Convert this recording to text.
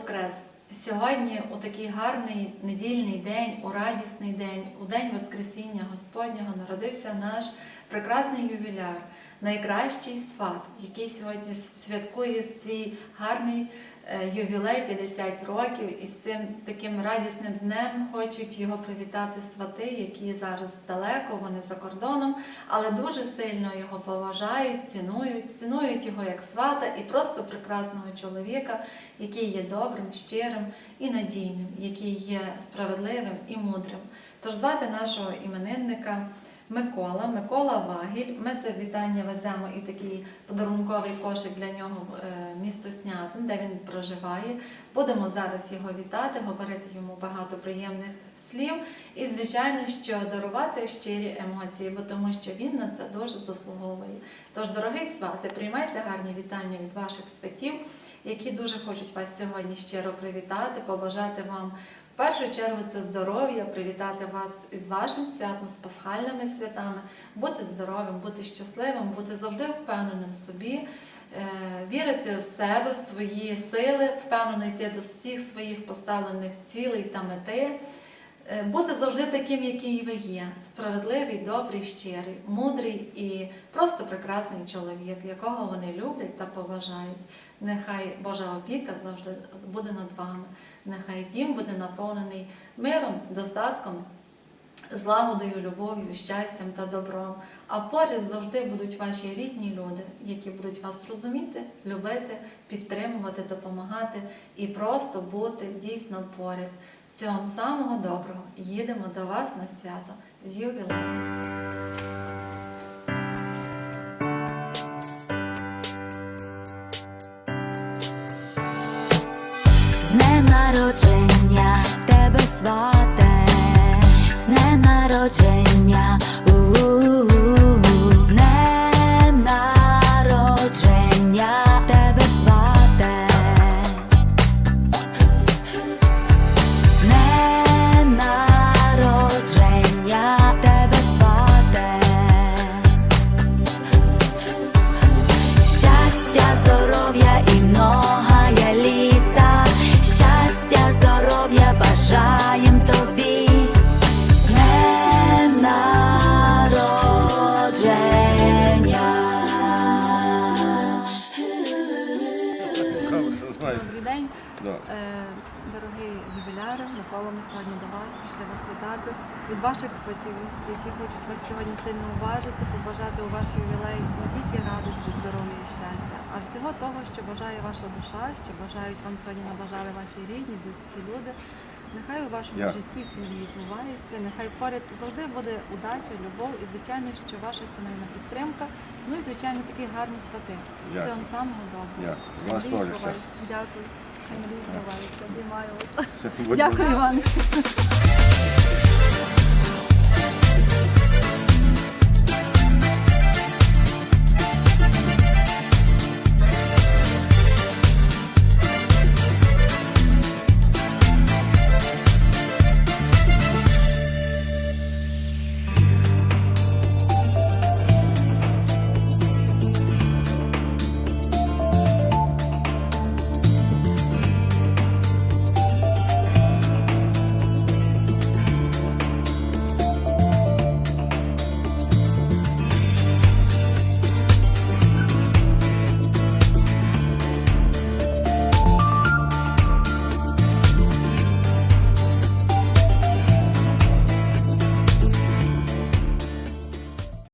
Воскрес! Сьогодні у такий гарний недільний день, у радісний день, у день Воскресіння Господнього народився наш прекрасний ювіляр, найкращий сват, який сьогодні святкує свій гарний е, ювілей 50 років. І з цим таким радісним днем хочуть його привітати свати, які зараз далеко, вони за кордоном, але дуже сильно його поважають, цінують, цінують його як свата і просто прекрасного чоловіка, який є добрим, щирим і надійним, який є справедливим і мудрим. Тож звати нашого іменинника Микола, Микола Вагіль. Ми це вітання веземо і такий подарунковий кошик для нього в е, місто Снятин, де він проживає. Будемо зараз його вітати, говорити йому багато приємних слів і, звичайно, що дарувати щирі емоції, бо тому що він на це дуже заслуговує. Тож, дорогий свати, приймайте гарні вітання від ваших святів, які дуже хочуть вас сьогодні щиро привітати, побажати вам. Першу чергу це здоров'я, привітати вас із вашим святом, з пасхальними святами, бути здоровим, бути щасливим, бути завжди впевненим в собі, е, вірити в себе, в свої сили, впевнено йти до всіх своїх поставлених цілей та мети. Е, Бути завжди таким, який ви є, справедливий, добрий, щирий, мудрий і просто прекрасний чоловік, якого вони люблять та поважають. Нехай Божа опіка завжди буде над вами. Нехай дім буде наповнений миром, достатком, злагодою, любов'ю, щастям та добром. А поряд завжди будуть ваші рідні люди, які будуть вас розуміти, любити, підтримувати, допомагати і просто бути дійсно поряд. Всього вам самого доброго. Їдемо до вас на свято з ювілеєм. Народження тебе свате, з днем народження, тебе свате, з тебе свате. Щастя, здоров'я і многая літа, щастя, здоров'я бажаєм тобі, день, Да. е, дорогий ювіляри. Микола, ми сьогодні до вас прийшли вас вітати від ваших сватів, які хочуть вас сьогодні сильно уважити, побажати у ваш ювілей не тільки радості, здоров'я і щастя, а всього того, що бажає ваша душа, що бажають вам сьогодні набажали ваші рідні, близькі люди. Нехай у вашому Дякую. житті в сім'ї збувається, нехай поряд завжди буде удача, любов і звичайно, що ваша сімейна підтримка. Ну і звичайно такі гарні свати. Дякую. Всього вам самого доброго. Збуваються. Дякую. Дякую, Іван.